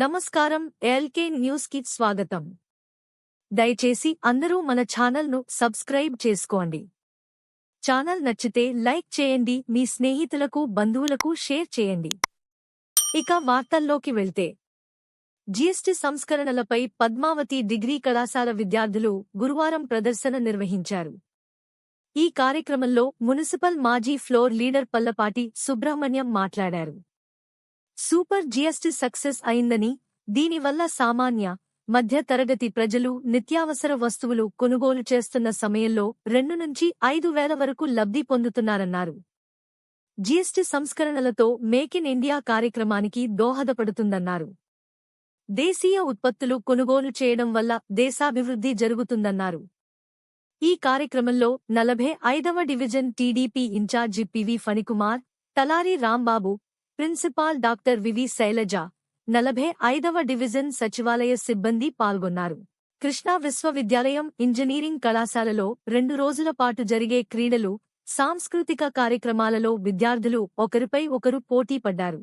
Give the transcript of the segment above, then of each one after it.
నమస్కారం ఎల్కే న్యూస్కి స్వాగతం. దయచేసి అందరూ మన ఛానల్ను సబ్స్క్రైబ్ చేసుకోండి. ఛానల్ నచ్చితే లైక్ చేయండి మీ స్నేహితులకు బంధువులకు షేర్ చేయండి. ఇక వార్తల్లోకి వెళ్తే. జీఎస్టీ సంస్కరణలపై పద్మావతి డిగ్రీ కళాశాల విద్యార్థులు గురువారం ప్రదర్శన నిర్వహించారు. ఈ కార్యక్రమంలో మున్సిపల్ మాజీ ఫ్లోర్ లీడర్ పల్లపాటి సుబ్రహ్మణ్యం మాట్లాడారు. సూపర్ జీఎస్టీ సక్సెస్ అయిందని దీనివల్ల సామాన్య మధ్య తరగతి ప్రజలు నిత్యావసర వస్తువులు కొనుగోలు చేస్తున్న సమయంలో రెండు నుంచి ఐదు వేల వరకు లబ్ధి పొందుతున్నారన్నారు. జీఎస్టీ సంస్కరణలతో మేక్ ఇన్ ఇండియా కార్యక్రమానికి దోహదపడుతుందన్నారు. దేశీయ ఉత్పత్తులు కొనుగోలు చేయడం వల్ల దేశాభివృద్ధి జరుగుతుందన్నారు. ఈ కార్యక్రమంలో నలభై ఐదవ division TDP incharge PV Phanikumar Talari Rambabu principal doctor VV Sailaja నలభై ఐదవ డివిజన్ సచివాలయ సిబ్బంది పాల్గొన్నారు. కృష్ణా విశ్వవిద్యాలయం ఇంజనీరింగ్ కళాశాలలో రెండు రోజుల పాటు జరిగే క్రీడలు సాంస్కృతిక కార్యక్రమాలలో విద్యార్థులు ఒకరిపై ఒకరు పోటీ పడ్డారు.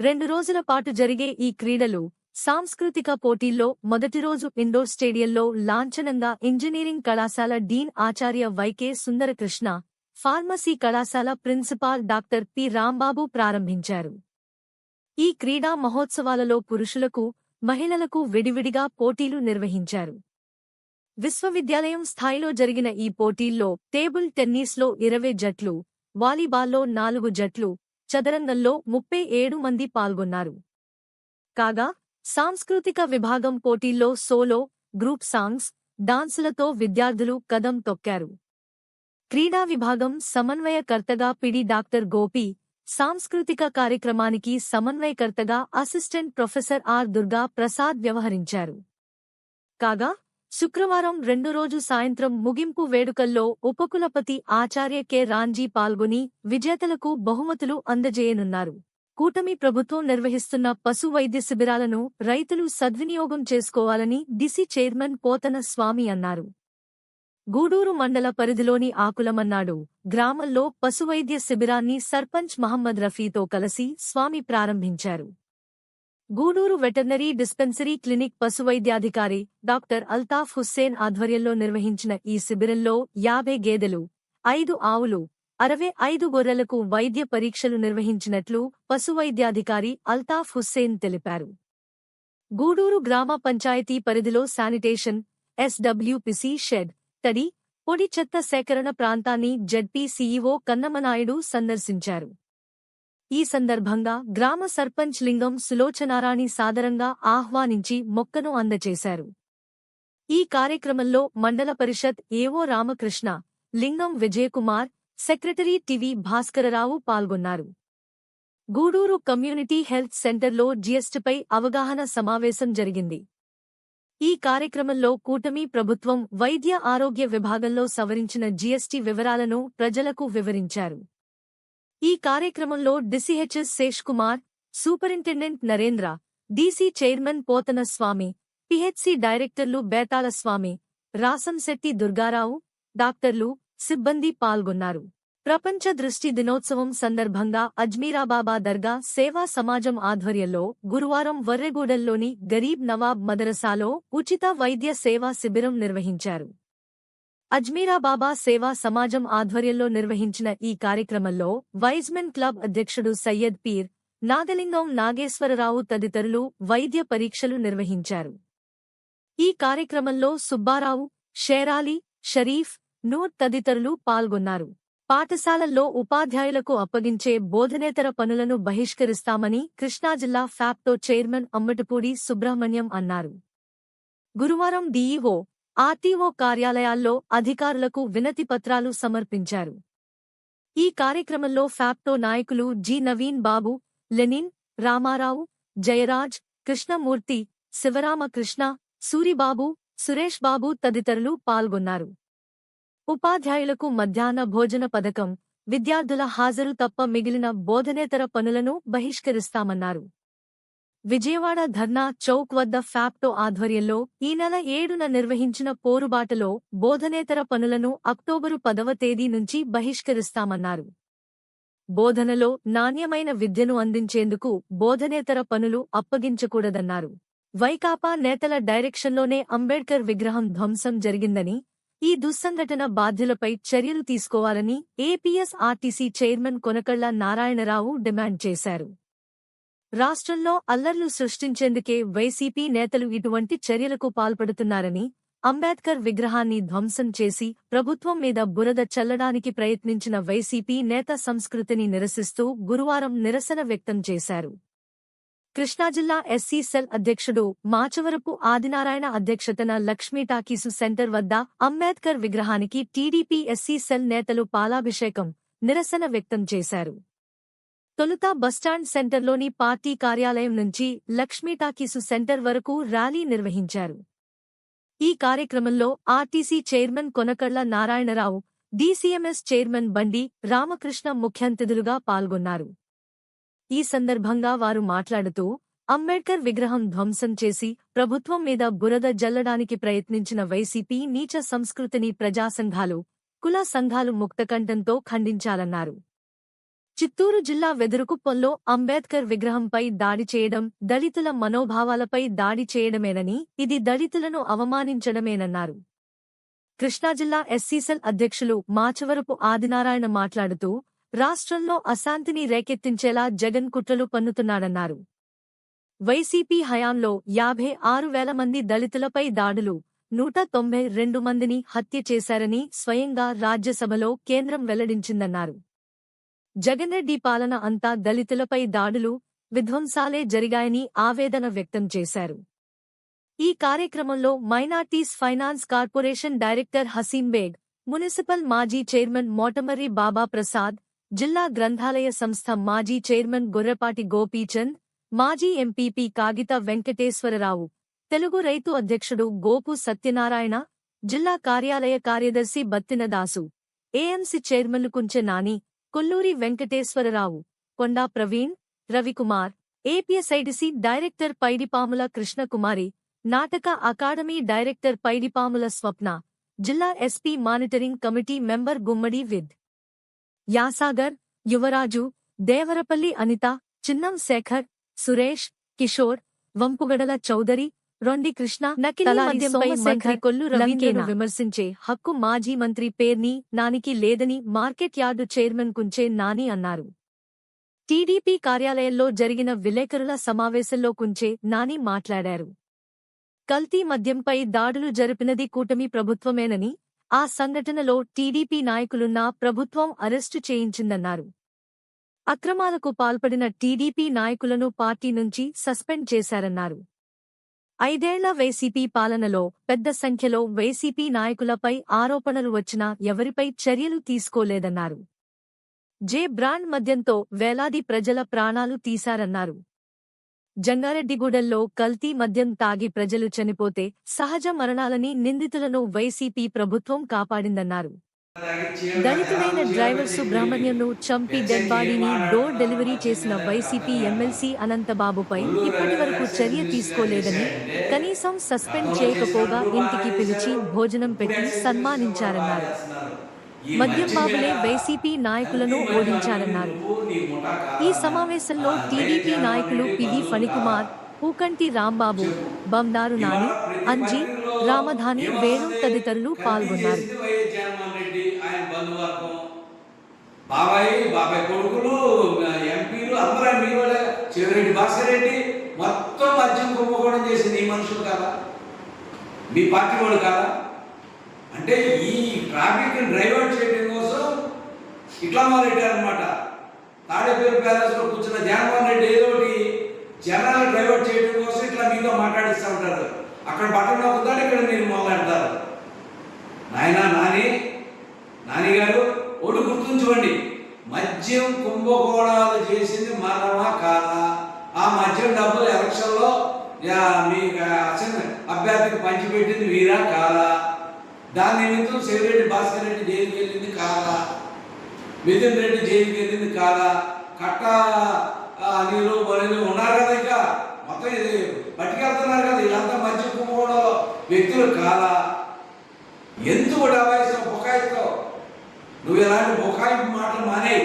రెండు రోజుల పాటు జరిగే ఈ క్రీడలు సాంస్కృతిక పోటీల్లో మొదటి రోజు ఇండోర్ స్టేడియంలో లాంఛనంగా ఇంజనీరింగ్ కళాశాల డీన్ ఆచార్య వైకే సుందరకృష్ణ ఫార్మసీ కళాశాల ప్రిన్సిపాల్ డాక్టర్ పి. రాంబాబు ప్రారంభించారు. ఈ క్రీడా మహోత్సవాలలో పురుషులకు మహిళలకు విడివిడిగా పోటీలు నిర్వహించారు. విశ్వవిద్యాలయం స్థాయిలో జరిగిన ఈ పోటీల్లో టేబుల్ టెన్నిస్లో ఇరవై జట్లు వాలీబాల్లో నాలుగు జట్లు చదరంగంలో ముప్పై ఏడు మంది పాల్గొన్నారు. కాగా సాంస్కృతిక విభాగం పోటీల్లో సోలో గ్రూప్ సాంగ్స్ డాన్సులతో విద్యార్థులు కదం తొక్కారు. క్రీడా విభాగం సమన్వయకర్తగా పిడి డాక్టర్ గోపి సాంస్కృతిక కార్యక్రమానికి సమన్వయకర్తగా assistant professor R Durga Prasad వ్యవహరించారు. కాగా శుక్రవారం రెండు రోజు సాయంత్రం ముగింపు వేడుకల్లో ఉపకులపతి ఆచార్య కె. రాంజీ పాల్గొని విజేతలకు బహుమతులు అందజేయనున్నారు. కూటమి ప్రభుత్వం నిర్వహిస్తున్న పశు వైద్య శిబిరాలను రైతులు సద్వినియోగం చేసుకోవాలని డిసి చైర్మన్ పోతన స్వామి అన్నారు. గూడూరు మండల పరిధిలోని ఆకులమన్నాడు. గ్రామంలో పశువైద్య శిబిరాన్ని సర్పంచ్ మహమ్మద్ రఫీతో కలిసి స్వామి ప్రారంభించారు. గూడూరు వెటర్నరీ డిస్పెన్సరీ క్లినిక్ పశువైద్యాధికారి డాక్టర్ అల్తాఫ్ హుస్సేన్ ఆధ్వర్యంలో నిర్వహించిన ఈ శిబిరంలో యాభై గేదెలు ఐదు ఆవులు అరవై ఐదు గొర్రెలకు వైద్య పరీక్షలు నిర్వహించినట్లు పశువైద్యాధికారి అల్తాఫ్ హుస్సేన్ తెలిపారు. గూడూరు గ్రామ పంచాయతీ పరిధిలో శానిటేషన్ ఎస్డబ్ల్యూపిసి షెడ్ తడి పొడి చెత్త సేకరణ ప్రాంతాన్ని జడ్పీ సీఈఓ కన్నమనాయుడు సందర్శించారు. ఈ సందర్భంగా గ్రామ సర్పంచ్ లింగం సులోచనారాణి సాదరంగా ఆహ్వానించి మొక్కను అందజేశారు ఈ కార్యక్రమంలో మండల పరిషత్ AO Ramakrishna Lingam Vijayakumar secretary T V Bhaskararao పాల్గొన్నారు. గూడూరు కమ్యూనిటీ హెల్త్ సెంటర్లో జిఎస్టిపై అవగాహన సమావేశం జరిగింది. ఈ కార్యక్రమంలో కూటమి ప్రభుత్వం వైద్య ఆరోగ్య విభాగంలో సవరించిన జీఎస్టీ వివరాలను ప్రజలకు వివరించారు. ఈ కార్యక్రమంలో DCHS Sesh Kumar superintendent Narendra DC chairman Pothana Swamy PHC directors Betala Swamy రాసంశెట్టి Durgarao డాక్టర్లు సిబ్బంది పాల్గొన్నారు. ప్రపంచ దృష్టి దినోత్సవం సందర్భంగా అజ్మీరాబాబా దర్గా సేవా సమాజం ఆధ్వర్యంలో గురువారం వర్రెగూడెల్లోని గరీబ్ నవాబ్ మదరసాలో ఉచిత వైద్య సేవా శిబిరం నిర్వహించారు. అజ్మీరాబాబా సేవా సమాజం ఆధ్వర్యంలో నిర్వహించిన ఈ కార్యక్రమంలో వైజ్మెన్ క్లబ్ అధ్యక్షుడు సయ్యద్ పీర్ నాగలింగం నాగేశ్వరరావు తదితరులు వైద్య పరీక్షలు నిర్వహించారు. ఈ కార్యక్రమంలో సుబ్బారావు షేరాలి షరీఫ్ నూర్ తదితరులు పాల్గొన్నారు. పాఠశాలల్లో ఉపాధ్యాయులకు అప్పగించే బోధనేతర పనులను బహిష్కరిస్తామని కృష్ణా జిల్లా ఫ్యాప్టో చైర్మన్ అమ్మటిపూడి సుబ్రహ్మణ్యం అన్నారు. గురువారం డీఈఓ ఆర్టీఓ కార్యాలయాల్లో అధికారులకు వినతి పత్రాలు సమర్పించారు. ఈ కార్యక్రమంలో ఫ్యాప్టో నాయకులు జి నవీన్ బాబు లెనిన్ రామారావు జయరాజ్ కృష్ణమూర్తి శివరామకృష్ణ సూరిబాబు సురేష్ బాబు తదితరులు పాల్గొన్నారు. ఉపాధ్యాయులకు మధ్యాహ్న భోజన పథకం విద్యార్థుల హాజరు తప్ప మిగిలిన బోధనేతర పనులను బహిష్కరిస్తామన్నారు. విజయవాడ ధర్నా చౌక్ వద్ద ఫ్యాప్టో ఆధ్వర్యంలో ఈ నెల ఏడున నిర్వహించిన పోరుబాటలో బోధనేతర పనులను అక్టోబరు పదవ తేదీ నుంచి బహిష్కరిస్తామన్నారు. బోధనలో నాణ్యమైన విద్యను అందించేందుకు బోధనేతర పనులు అప్పగించకూడదన్నారు. వైకాపా నేతల డైరెక్షన్లోనే అంబేడ్కర్ విగ్రహం ధ్వంసం జరిగిందని ఈ దుస్సంఘటన బాధ్యులపై చర్యలు తీసుకోవాలని APS RTC chairman Konakalla Narayanarao demand చేశారు. రాష్ట్రంలో అల్లర్లు సృష్టించేందుకే వైసీపీ నేతలు ఇటువంటి చర్యలకు పాల్పడుతున్నారని అంబేద్కర్ విగ్రహాన్ని ధ్వంసం చేసి ప్రభుత్వం మీద బురద చల్లడానికి ప్రయత్నించిన వైసీపీ నేత సంస్కృతిని నిరసిస్తూ గురువారం నిరసన వ్యక్తం చేశారు. కృష్ణాజిల్లా ఎస్సీ సెల్ అధ్యక్షుడు మాచవరపు ఆదినారాయణ అధ్యక్షతన లక్ష్మీ టాకీసు సెంటర్ వద్ద అంబేద్కర్ విగ్రహానికి టీడీపీ ఎస్సీ సెల్ నేతలు పాలాభిషేకం నిరసన వ్యక్తం చేశారు. తొలుత బస్టాండ్ సెంటర్లోని పార్టీ కార్యాలయం నుంచి లక్ష్మీ టాకీసు సెంటర్ వరకు ర్యాలీ నిర్వహించారు. ఈ కార్యక్రమంలో RTC chairman Konakalla Narayanarao DCMS chairman Bandi Ramakrishna ముఖ్యంతిథులుగా పాల్గొన్నారు. ఈ సందర్భంగా వారు మాట్లాడుతూ అంబేడ్కర్ విగ్రహం ధ్వంసం చేసి ప్రభుత్వం మీద బురద జల్లడానికి ప్రయత్నించిన వైసీపీ నీచ సంస్కృతిని ప్రజాసంఘాలు కుల సంఘాలు ముక్తకంఠంతో ఖండించాలన్నారు. చిత్తూరు జిల్లా వెదురుకుప్పంలో అంబేద్కర్ విగ్రహంపై దాడి చేయడం దళితుల మనోభావాలపై దాడి చేయడమేనని ఇది దళితులను అవమానించడమేనన్నారు. కృష్ణా జిల్లా ఎస్సీసెల్ అధ్యక్షులు మాచవరపు ఆదినారాయణ మాట్లాడుతూ రాష్ట్రంలో అశాంతిని రేకెత్తించేలా జగన్ కుట్రలు పన్నుతున్నాడన్నారు. వైసీపీ హయాంలో యాభై ఆరు వేల మంది దళితులపై దాడులు నూట తొంభై రెండు మందిని హత్య చేశారని స్వయంగా రాజ్యసభలో కేంద్రం వెల్లడించిందన్నారు. జగన్రెడ్డి పాలన అంతా దళితులపై దాడులు విధ్వంసాలే జరిగాయని ఆవేదన వ్యక్తం చేశారు. ఈ కార్యక్రమంలో minorities finance corporation director Hashim Baig municipal మాజీ చైర్మన్ మోటమర్రి బాబా ప్రసాద్ జిల్లా గ్రంథాలయ సంస్థ మాజీ చైర్మన్ గొర్రెపాటి గోపీచంద్ మాజీ ఎంపీపీ కాగిత వెంకటేశ్వరరావు తెలుగు రైతు అధ్యక్షుడు గోపు సత్యనారాయణ జిల్లా కార్యాలయ కార్యదర్శి బత్తినదాసు ఏఎంసీ చైర్మన్లు కుంచె నాని కొల్లూరి వెంకటేశ్వరరావు కొండా ప్రవీణ్ రవికుమార్ ఏపీఎస్ఐడిసి డైరెక్టర్ పైడిపాముల కృష్ణకుమారి నాటక అకాడమీ డైరెక్టర్ పైడిపాముల స్వప్న జిల్లా SP monitoring committee member Gummadi Vidyasagar Yuvaraju Devarapalli Anitha చిన్నం శేఖర్ సురేష్ కిషోర్ వంపుగడల చౌదరి రొండి కృష్ణ కొల్లు రవీంద్రను విమర్శించే హక్కు మాజీ మంత్రి పేర్ని నానికి లేదని market yard chairman Kunche Nani అన్నారు. టీడీపీ కార్యాలయంలో జరిగిన విలేకరుల సమావేశంలో కుంచే నాని మాట్లాడారు. కల్తీ మద్యంపై దాడులు జరిపినది కూటమి ప్రభుత్వమేనని ఆ సంఘటనలో టీడీపీ నాయకులున్నా ప్రభుత్వం అరెస్టు చేయించిందన్నారు. అక్రమాలకు పాల్పడిన టీడీపీ నాయకులను పార్టీ నుంచి సస్పెండ్ చేశారన్నారు. ఐదేళ్ళ వైసీపీ పాలనలో పెద్ద సంఖ్యలో వైసీపీ నాయకులపై ఆరోపణలు వచ్చినా ఎవరిపై చర్యలు తీసుకోలేదన్నారు. జే బ్రాండ్ మద్యంతో వేలాది ప్రజల ప్రాణాలు తీశారన్నారు. జంగారెడ్డిగూడెల్లో కల్తీ మద్యం తాగి ప్రజలు చనిపోతే సహజ మరణాలని నిందితులను వైసీపీ ప్రభుత్వం కాపాడిందన్నారు. దళితుడైన డ్రైవర్ సుబ్రహ్మణ్యంను చంపి డెడ్ బాడీని డోర్ డెలివరీ చేసిన వైసీపీ ఎమ్మెల్సీ అనంతబాబుపై ఇప్పటివరకు చర్య తీసుకోలేదని కనీసం సస్పెండ్ చేయకపోగా ఇంటికి పిలిచి భోజనం పెట్టి సన్మానించారన్నారు. మద్యం బాబులే వైసీపీ నాయకులను ఓడించారన్నారు ఈ సమావేశంలో టీడీపీ నాయకులు పివి ఫణికుమార్ పూకంటి రాంబాబు బందారు నాని అంజీ రామధాని వేణు తదితరులు పాల్గొన్నారు. బాబాయ్ బాబాయ్ కొడుకులు ఎంపీలు అందరూ మీ వాళ్ళే చెవిరెడ్డి భాస్కర్ రెడ్డి మొత్తం మద్యం కుంభకోణం చేసింది ఈ మనుషులు కాదా? మీ పార్టీ వాళ్ళు కాదా? అంటే ఈ ట్రాఫిక్ డ్రైవర్ చేయడం కోసం ఇట్లా మొదలెట్టారనమాట తాడేపల్లి ప్యాలెస్లో కూర్చున్న జగన్మోహన్ రెడ్డి ఏదో ఒకటి జనాలు డైవర్ట్ చేయడం కోసం ఇట్లా మీతో మాట్లాడిస్తూ ఉంటారు. అక్కడ బట్టలు నొక్కుతాడు ఇక్కడ మీరు మొదలెడతారు నాయన నాని నాని గారు ఒకటి గుర్తుంచుకోండి. మద్యం కుంభకోణాలు చేసింది మనమా కాదా? ఆ మద్యం డబ్బులు ఎలక్షన్లో మీ అసెంబ్లీ అభ్యర్థికి పంచిపెట్టింది వీరా కాదా? దాని నిమిత్తం శివరెడ్డి భాస్కర్ రెడ్డి జైలుకి వెళ్ళింది కాదా? మిథున్ రెడ్డి జైలుకి వెళ్ళింది కాదా? కట్ట ఆ, అనిలు బలిలు ఉన్నారు కదా ఇంకా? మొత్తం ఇది పట్టుకెళ్తున్నారు కదా వీళ్ళంతా మంచి కుంభకోణంలో. వ్యక్తులు కాదా? ఎందుకు డబాయిస్తావు బొకాయితో? నువ్వు ఎలాంటి బొకాయింపు మాటలు మానే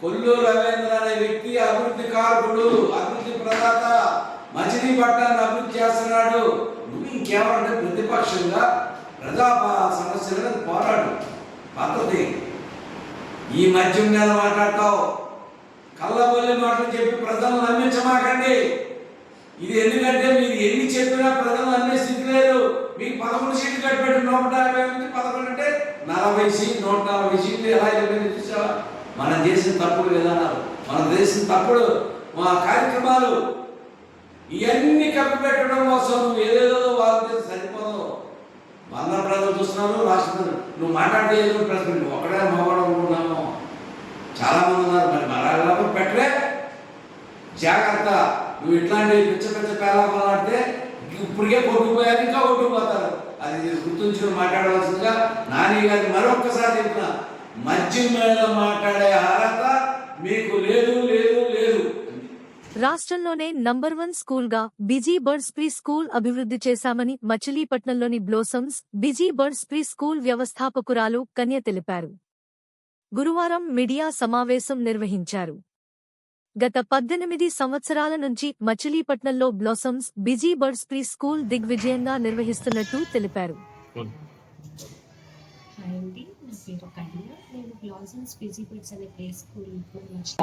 కొల్లు రవీంద్ర అనే వ్యక్తి అభివృద్ధి కారకుడు అభివృద్ధి ప్రదాత మచిలీపట్నాన్ని అభివృద్ధి చేస్తున్నాడు. నువ్వు ఇంకేమంటే ప్రతిపక్షంగా ప్రజా ప- పోరాడు. పద్ధతి ఈ మద్యం మీద మాట్లాడతావు? కళ్ళబొల్లి మాటలు చెప్పి ప్రజలను నమ్మించమాకండి. ఇది ఎందుకంటే మీరు ఎన్ని చెప్పినా ప్రజలు నమ్మే స్థితి లేదు. మీకు పదకొండు సీట్లు కట్టిపెట్టి నూట యాభై నుంచి పదకొండు అంటే నలభై సీట్లు నూట నలభై సీట్లు ఎలా అయిపోయింది చూసావా? మనం చేసిన తప్పుడు విధానాలు మనం చేసిన తప్పుడు. మా కార్యక్రమాలు ఇవన్నీ కప్పిపెట్టడం కోసం నువ్వు ఏదేదో వాళ్ళకి సరిపోతుంది వంద ప్రజలు చూస్తున్నారు రాష్ట్రం నువ్వు మాట్లాడితే ఏదో ప్రశ్న నువ్వు ఒకడే మగవాడు చాలా మంది ఉన్నారు. మరి మరలా పెట్టలే? జాగ్రత్త. నువ్వు ఇట్లాంటి పిచ్చ పిచ్చ పేలాపాలు ఆడితే ఇప్పటికే కొట్టుకుపోయారు ఇంకా కొట్టుకుపోతారు. అది గుర్తుంచుకుని మాట్లాడవలసిందిగా నాని గారి మరొక్కసారి చెప్తున్నా. మధ్య మాట్లాడే అర్హత మీకు లేదు. రాష్ట్రంలోనే నంబర్ వన్ స్కూల్గా బిజీ బర్డ్స్ ప్రీ స్కూల్ అభివృద్ధి చేశామని మచిలీపట్నంలోని blossoms busy birds pre school వ్యవస్థాపకురాలు Kanya తెలిపారు. గురువారం మీడియా సమావేశం నిర్వహించారు. గత పద్దెనిమిది సంవత్సరాల నుంచి మచిలీపట్నంలో blossoms busy birds pre school దిగ్విజయంగా నిర్వహిస్తున్నట్టు తెలిపారు.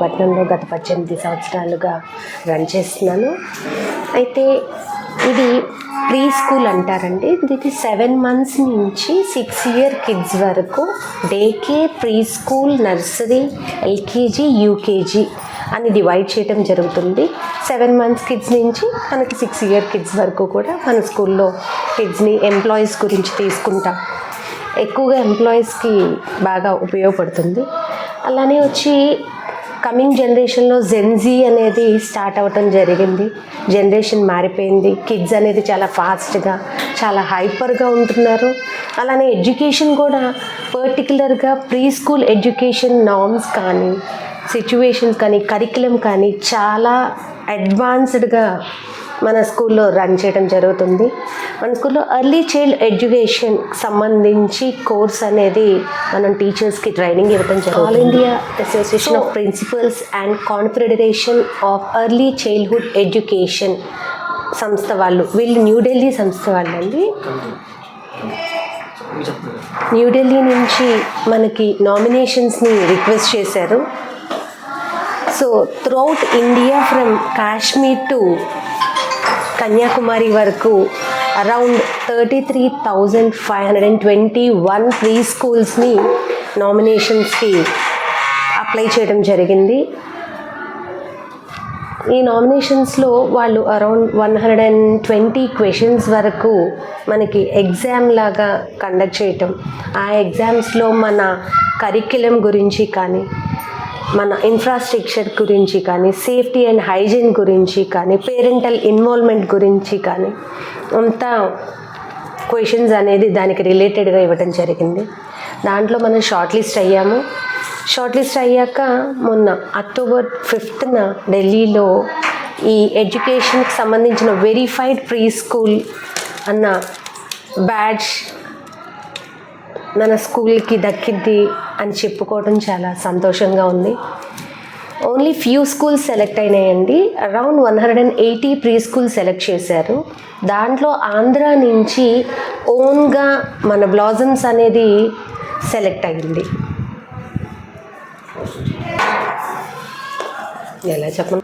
పట్టణంలో గత పద్దెనిమిది సంవత్సరాలుగా రన్ చేస్తున్నాను. అయితే ఇది ప్రీ స్కూల్ అంటారండి. ఇది సెవెన్ మంత్స్ నుంచి సిక్స్ ఇయర్ కిడ్స్ వరకు day care pre school nursery LKG UKG అని డివైడ్ చేయడం జరుగుతుంది. సెవెన్ మంత్స్ కిడ్స్ నుంచి మనకి సిక్స్ ఇయర్ కిడ్స్ వరకు కూడా మన స్కూల్లో కిడ్స్ని ఎంప్లాయీస్ గురించి తీసుకుంటాం. ఎక్కువగా ఎంప్లాయీస్కి బాగా ఉపయోగపడుతుంది. అలానే వచ్చి కమింగ్ జనరేషన్లో జెన్జీ అనేది స్టార్ట్ అవ్వటం జరిగింది. జనరేషన్ మారిపోయింది. కిడ్స్ అనేది చాలా ఫాస్ట్గా చాలా హైపర్గా ఉంటున్నారు. అలానే ఎడ్యుకేషన్ కూడా పర్టికులర్గా ప్రీ స్కూల్ ఎడ్యుకేషన్ నామ్స్ కానీ సిచ్యువేషన్స్ కానీ కరికులం కానీ చాలా అడ్వాన్స్డ్గా మన స్కూల్లో రన్ చేయడం జరుగుతుంది. మన స్కూల్లో ఎర్లీ చైల్డ్ ఎడ్యుకేషన్ సంబంధించి కోర్స్ అనేది మనం టీచర్స్కి ట్రైనింగ్ ఇవ్వడం జరుగుతుంది. All India association of principals and confederation of early childhood education సంస్థ వాళ్ళు వీళ్ళు న్యూఢిల్లీ సంస్థ వాళ్ళండి. న్యూఢిల్లీ నుంచి మనకి నామినేషన్స్ని రిక్వెస్ట్ చేశారు. So throughout India from Kashmir to Kanyakumari వరకు around thirty three thousand five hundred and twenty one pre స్కూల్స్ని నామినేషన్స్కి అప్లై చేయడం జరిగింది. ఈ నామినేషన్స్లో వాళ్ళు around one hundred and twenty questions వరకు మనకి ఎగ్జామ్ లాగా కండక్ట్ చేయటం. ఆ ఎగ్జామ్స్లో మన కరిక్యులం గురించి కానీ మన ఇన్ఫ్రాస్ట్రక్చర్ గురించి కానీ సేఫ్టీ అండ్ హైజీన్ గురించి కానీ పేరెంటల్ ఇన్వాల్వ్మెంట్ గురించి కానీ అంతా క్వశ్చన్స్ అనేది దానికి రిలేటెడ్గా ఇవ్వడం జరిగింది. దాంట్లో మనం షార్ట్ లిస్ట్ అయ్యాము. షార్ట్ లిస్ట్ అయ్యాక మొన్న అక్టోబర్ ఫిఫ్త్న ఢిల్లీలో ఈ ఎడ్యుకేషన్కి సంబంధించిన వెరిఫైడ్ ప్రీ స్కూల్ అన్న బ్యాడ్జ్ మన స్కూల్కి దక్కింది అని చెప్పుకోవడం చాలా సంతోషంగా ఉంది. ఓన్లీ ఫ్యూ స్కూల్స్ సెలెక్ట్ అయినాయండి. Around one hundred and eighty pre school select చేశారు. దాంట్లో ఆంధ్ర నుంచి ఓన్గా మన బ్లాజమ్స్ అనేది సెలెక్ట్ అయింది. ఎలా చెప్పండి